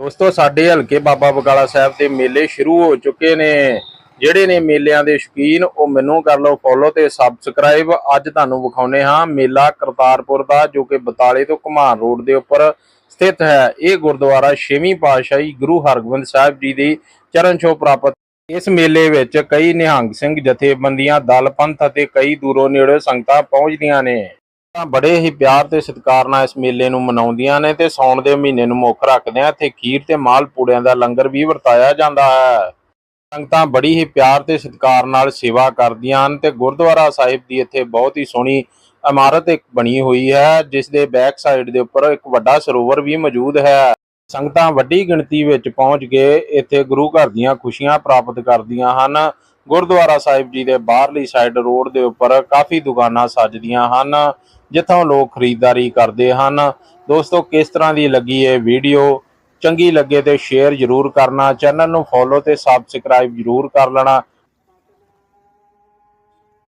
ਦੋਸਤੋ, ਸਾਡੇ ਹਲਕੇ ਬਾਬਾ ਬਕਾਲਾ ਸਾਹਿਬ ਦੇ ਮੇਲੇ ਸ਼ੁਰੂ ਹੋ ਚੁੱਕੇ ਨੇ। ਜਿਹੜੇ ਨੇ ਮੇਲਿਆਂ ਦੇ ਸ਼ੌਕੀਨ, ਉਹ ਮੈਨੂੰ ਕਰ ਲਓ ਫੋਲੋ ਤੇ ਸਬਸਕ੍ਰਾਈਬ ਅੱਜ ਤੁਹਾਨੂੰ ਵਿਖਾਉਨੇ ਹਾਂ ਮੇਲਾ ਕਰਤਾਰਪੁਰ ਦਾ, ਜੋ ਕਿ ਬਤਾਲੇ ਤੋਂ ਘੁਮਾਰ ਰੋਡ ਦੇ ਉੱਪਰ ਸਥਿਤ ਹੈ। ਇਹ ਗੁਰਦੁਆਰਾ ਛੇਵੀਂ ਪਾਤਸ਼ਾਹੀ ਗੁਰੂ ਹਰਗੋਬਿੰਦ ਸਾਹਿਬ ਜੀ ਦੀ ਚਰਨ ਛੋਹ ਪ੍ਰਾਪਤ। ਇਸ ਮੇਲੇ ਵਿੱਚ ਕਈ ਨਿਹੰਗ ਸਿੰਘ ਜਥੇਬੰਦੀਆਂ, ਦਲ ਪੰਥ ਅਤੇ ਕਈ ਦੂਰੋਂ ਨੇੜੇ ਸੰਗਤਾਂ ਪਹੁੰਚਦੀਆਂ ਨੇ। ਤਾਂ ਬੜੇ ਹੀ ਪਿਆਰ ਤੇ ਸਤਿਕਾਰ ਨਾਲ ਇਸ ਮੇਲੇ ਨੂੰ ਮਨਾਉਂਦੀਆਂ ਨੇ ਤੇ ਸੌਣ ਦੇ ਮਹੀਨੇ ਨੂੰ ਮੁੱਖ ਰੱਖਦੇ ਆ। ਇੱਥੇ ਖੀਰ ਤੇ ਮਾਲ ਪੂੜਿਆਂ ਦਾ ਲੰਗਰ ਵੀ ਵਰਤਾਇਆ ਜਾਂਦਾ ਹੈ। ਸੰਗਤਾਂ ਬੜੀ ਹੀ ਪਿਆਰ ਤੇ ਸਤਿਕਾਰ ਨਾਲ ਸੇਵਾ ਕਰਦੀਆਂ ਹਨ ਤੇ ਗੁਰਦੁਆਰਾ ਸਾਹਿਬ ਦੀ ਇੱਥੇ ਬਹੁਤ ਹੀ ਸੋਹਣੀ ਇਮਾਰਤ ਇੱਕ ਬਣੀ ਹੋਈ ਹੈ, ਜਿਸ ਦੇ ਬੈਕ ਸਾਈਡ ਦੇ ਉੱਪਰ ਇੱਕ ਵੱਡਾ ਸਰੋਵਰ ਵੀ ਮੌਜੂਦ ਹੈ। ਸੰਗਤਾਂ ਵੱਡੀ ਗਿਣਤੀ ਵਿੱਚ ਪਹੁੰਚ ਕੇ ਇੱਥੇ ਗੁਰੂ ਘਰ ਦੀਆਂ ਖੁਸ਼ੀਆਂ ਪ੍ਰਾਪਤ ਕਰਦੀਆਂ ਹਨ। ਗੁਰਦੁਆਰਾ ਸਾਹਿਬ ਜੀ ਦੇ ਬਾਹਰਲੀ ਸਾਈਡ ਰੋਡ ਦੇ ਉੱਪਰ ਕਾਫੀ ਦੁਕਾਨਾਂ ਸੱਜਦੀਆਂ ਹਨ, ਜਿੱਥੋਂ ਲੋਕ ਖਰੀਦਦਾਰੀ ਕਰਦੇ ਹਨ। ਦੋਸਤੋ, ਕਿਸ ਤਰ੍ਹਾਂ ਦੀ ਲੱਗੀ ਇਹ ਵੀਡੀਓ ਚੰਗੀ ਲੱਗੇ ਤੇ ਸ਼ੇਅਰ ਜ਼ਰੂਰ ਕਰਨਾ ਚੈਨਲ ਨੂੰ ਫੋਲੋ ਤੇ ਸਬਸਕ੍ਰਾਈਬ ਜ਼ਰੂਰ ਕਰ ਲੈਣਾ।